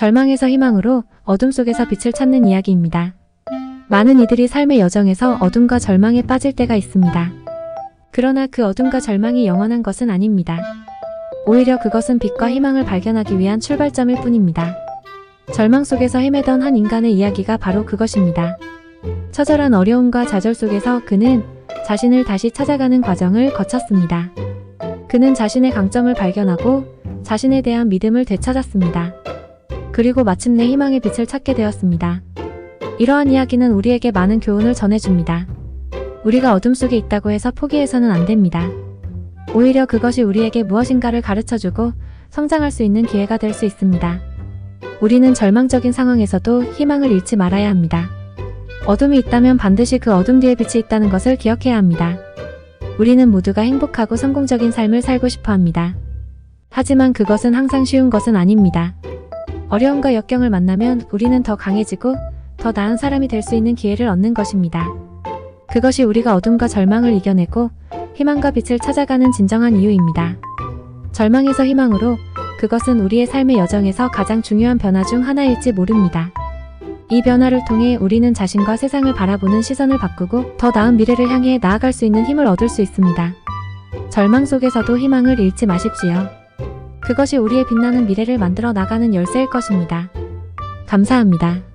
절망에서 희망으로 어둠 속에서 빛을 찾는 이야기입니다. 많은 이들이 삶의 여정에서 어둠과 절망에 빠질 때가 있습니다. 그러나 그 어둠과 절망이 영원한 것은 아닙니다. 오히려 그것은 빛과 희망을 발견하기 위한 출발점일 뿐입니다. 절망 속에서 헤매던 한 인간의 이야기가 바로 그것입니다. 처절한 어려움과 좌절 속에서 그는 자신을 다시 찾아가는 과정을 거쳤습니다. 그는 자신의 강점을 발견하고 자신에 대한 믿음을 되찾았습니다. 그리고 마침내 희망의 빛을 찾게 되었습니다. 이러한 이야기는 우리에게 많은 교훈을 전해줍니다. 우리가 어둠 속에 있다고 해서 포기해서는 안 됩니다. 오히려 그것이 우리에게 무엇인가를 가르쳐주고 성장할 수 있는 기회가 될 수 있습니다. 우리는 절망적인 상황에서도 희망을 잃지 말아야 합니다. 어둠이 있다면 반드시 그 어둠 뒤에 빛이 있다는 것을 기억해야 합니다. 우리는 모두가 행복하고 성공적인 삶을 살고 싶어 합니다. 하지만 그것은 항상 쉬운 것은 아닙니다. 어려움과 역경을 만나면 우리는 더 강해지고 더 나은 사람이 될 수 있는 기회를 얻는 것입니다. 그것이 우리가 어둠과 절망을 이겨내고 희망과 빛을 찾아가는 진정한 이유입니다. 절망에서 희망으로 그것은 우리의 삶의 여정에서 가장 중요한 변화 중 하나일지 모릅니다. 이 변화를 통해 우리는 자신과 세상을 바라보는 시선을 바꾸고 더 나은 미래를 향해 나아갈 수 있는 힘을 얻을 수 있습니다. 절망 속에서도 희망을 잃지 마십시오. 그것이 우리의 빛나는 미래를 만들어 나가는 열쇠일 것입니다. 감사합니다.